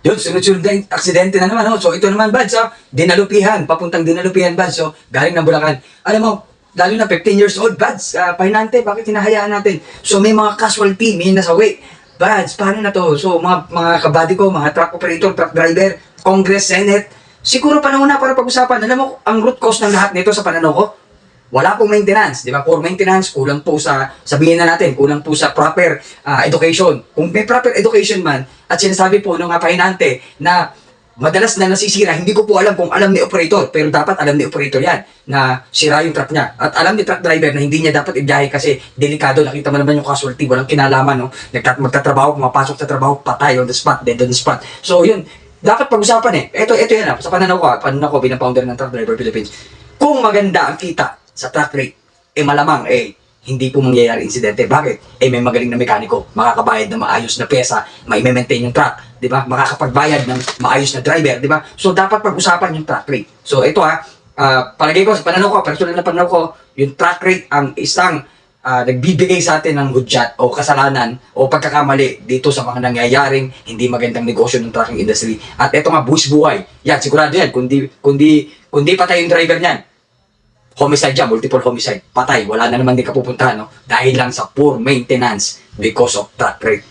Yun, sunod-sunod na aksidente na naman. Oh. So ito naman, Bad, so, dinalupihan, papuntang dinalupihan, Bad. So, galing ng Bulacan. Alam mo, lalo na 15 years old, Bads, uh, pahinante, bakit hinahayaan natin? So may mga casualty, may nasawi. Bads, paano na to? So mga, mga kabady ko, mga truck operator, truck driver, Congress, Senate, siguro panahon na para pag-usapan. Alam mo, ang root cause ng lahat nito sa pananaw ko, wala pong maintenance, di ba? Poor maintenance, kulang po sa, sabihin na natin, kulang po sa proper ah, education. Kung may proper education man, at sinasabi po nung pahinante na madalas na nasisira, hindi ko po alam kung alam ni operator, pero dapat alam ni operator yan na sira yung truck niya. At alam ni truck driver na hindi niya dapat ibiyahe kasi delikado, nakita mo naman yung casualty, walang kinalaman, no? Nagtat magtatrabaho, pumapasok sa trabaho, patay on the spot, dead on the spot. So yun, dapat pag-usapan eh. Ito, ito yan ah, sa pananaw ko, ah, pananaw ko bilang founder ng Truck Driver Philippines. Kung maganda ang kita sa truck rate, eh malamang eh, hindi po mangyayari insidente. Bakit? Eh may magaling na mekaniko, makakabayad ng maayos na pyesa, mai-maintain yung truck, di ba? Makakapagbayad ng maayos na driver, di ba? So dapat pag-usapan yung truck rate. So ito ha, ah, palagay ko pananaw ko, personal na pananaw ko, yung truck rate ang isang ah, nagbibigay sa atin ng hudyat o kasalanan o pagkakamali dito sa mga nangyayaring hindi magandang negosyo ng trucking industry. At ito nga, buwis buhay. Yan, sigurado yan. Kundi, kundi, kundi patay yung driver niyan, homicide yan, multiple homicide, patay, wala na naman din kapupuntahan, no? Dahil lang sa poor maintenance because of truck rate.